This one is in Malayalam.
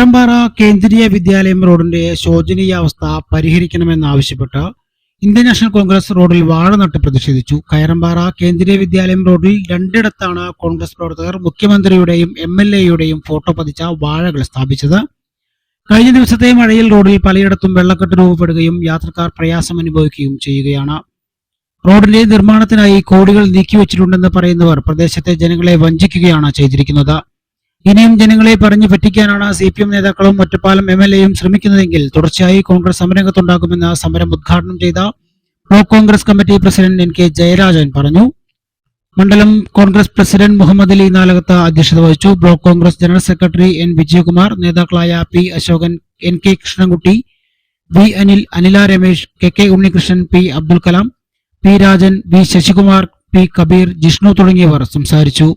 കയറമ്പാറ കേന്ദ്രീയ വിദ്യാലയം റോഡിന്റെ ശോചനീയാവസ്ഥ പരിഹരിക്കണമെന്നാവശ്യപ്പെട്ട് ഇന്ത്യൻ നാഷണൽ കോൺഗ്രസ് റോഡിൽ വാഴ നട്ട് പ്രതിഷേധിച്ചു. കയറമ്പാറ കേന്ദ്രീയ വിദ്യാലയം റോഡിൽ രണ്ടിടത്താണ് കോൺഗ്രസ് പ്രവർത്തകർ മുഖ്യമന്ത്രിയുടെയും എം എൽ എയുടെയും ഫോട്ടോ പതിച്ച വാഴകൾ സ്ഥാപിച്ചത്. കഴിഞ്ഞ ദിവസത്തെ മഴയിൽ റോഡിൽ പലയിടത്തും വെള്ളക്കെട്ട് രൂപപ്പെടുകയും യാത്രക്കാർ പ്രയാസം അനുഭവിക്കുകയും ചെയ്യുകയാണ്. റോഡിന്റെ നിർമ്മാണത്തിനായി കോടികൾ നീക്കിവെച്ചിട്ടുണ്ടെന്ന് പറയുന്നവർ പ്രദേശത്തെ ജനങ്ങളെ വഞ്ചിക്കുകയാണ് ചെയ്തിരിക്കുന്നത്. ഇനിയും ജനങ്ങളെ പറഞ്ഞു പറ്റിക്കാനാണ് സി പി എം നേതാക്കളും ഒറ്റപ്പാലം എം എൽ എയും ശ്രമിക്കുന്നതെങ്കിൽ തുടർച്ചയായി കോൺഗ്രസ് സമരംഗത്തുണ്ടാകുമെന്ന് സമരം ഉദ്ഘാടനം ചെയ്ത block Congress committee president N K Jayarajan പറഞ്ഞു. മണ്ഡലം കോൺഗ്രസ് പ്രസിഡന്റ് മുഹമ്മദ് അലി നാലകത്ത് അധ്യക്ഷത വഹിച്ചു. Block Congress general secretary N Vijayakumar നേതാക്കളായ P Ashokan N K Krishnankutty V Anil Anila Ramesh K K Unnikrishnan P Abdul Kalam P Rajan V Sasikumar P Kabeer Jishnu തുടങ്ങിയവർ സംസാരിച്ചു.